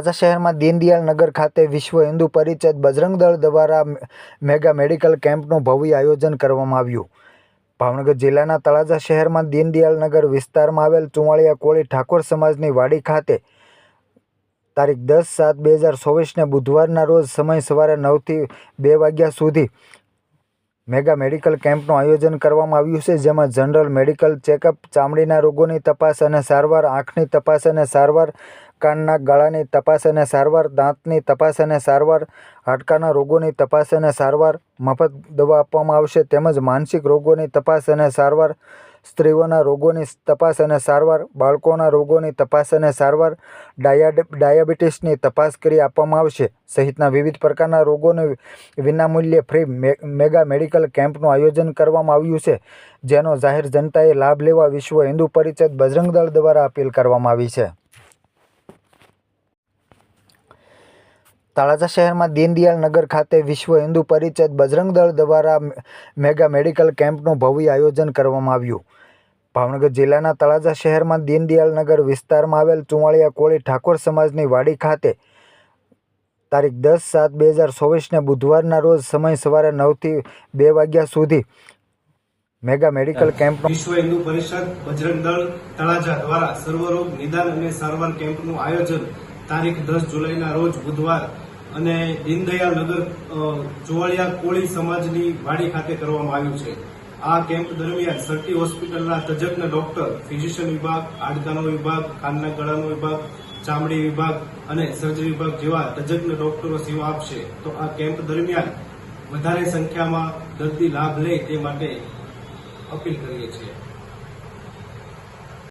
તળાજા શહેરમાં દીનદયાળ નગર ખાતે વિશ્વ હિન્દુ પરિષદ બજરંગ દળ દ્વારા મેગા મેડિકલ કેમ્પનું ભવ્ય આયોજન કરવામાં આવ્યું. ભાવનગર જિલ્લાના તળાજા શહેરમાં દીનદયાળ નગર વિસ્તારમાં આવેલ ચુંવાળિયા કોળી ઠાકોર સમાજની વાડી ખાતે તારીખ દસ સાત બે હજાર ચોવીસને બુધવારના રોજ સમય સવારે નવથી બે વાગ્યા સુધી મેગા મેડિકલ કેમ્પનું આયોજન કરવામાં આવ્યું છે, જેમાં જનરલ મેડિકલ ચેકઅપ, ચામડીના રોગોની તપાસ અને સારવાર, આંખની તપાસ અને સારવાર કાનના ગળાની તપાસ અને સારવાર, દાંતની તપાસ અને સારવાર, હાડકાના રોગોની તપાસ અને સારવાર, મફત દવા આપવામાં આવશે તેમજ માનસિક રોગોની તપાસ અને સારવાર, સ્ત્રીઓના રોગોની તપાસ અને સારવાર, બાળકોના રોગોની તપાસ અને સારવાર ડાયા ડાયાબિટીસની તપાસ કરી આપવામાં આવશે. સહિતના વિવિધ પ્રકારના રોગોને વિનામૂલ્યે ફ્રી મેગા મેડિકલ કેમ્પનું આયોજન કરવામાં આવ્યું છે, જેનો જાહેર જનતાએ લાભ લેવા વિશ્વ હિન્દુ પરિષદ બજરંગ દળ દ્વારા અપીલ કરવામાં આવી છે. તળાજા શહેરમાં દીનદયાળ નગર ખાતે વિશ્વ હિન્દુ પરિષદ બજરંગ દળ દ્વારા મેગા મેડિકલ કેમ્પનું ભવ્ય આયોજન કરવામાં આવ્યું. ભાવનગર જિલ્લાના તળાજા શહેરમાં દીનદયાળ નગર વિસ્તારમાં આવેલ ચુંવાળિયા કોળી ઠાકોર સમાજની વાડી ખાતે તારીખ દસ સાત બે હજાર ચોવીસને બુધવારના રોજ સમય સવારે નવથી બે વાગ્યા સુધી મેગા મેડિકલ કેમ્પ વિશ્વ હિન્દુ પરિષદ બજરંગ દળ તળાજા દ્વારા સર્વરોગ નિદાન અને સારવાર કેમ્પનું આયોજન તારીખ દસ જુલાઈના રોજ બુધવાર અને દીનદયાલ નગર ચોવાળિયા કોળી સમાજની વાડી ખાતે કરવામાં આવ્યું છે. આ કેમ્પ દરમિયાન સરટી હોસ્પિટલના તજજ્ઞ ડોક્ટર, ફિઝિશિયન વિભાગ, હાડકાનો વિભાગ કાનના ગળાનો વિભાગ, ચામડી વિભાગ અને સર્જરી વિભાગ જેવા તજજ્ઞ ડોક્ટરો સેવા આપશે. તો આ કેમ્પ દરમિયાન વધારે સંખ્યામાં દર્દી લાભ લે તે માટે અપીલ કરીએ છીએ.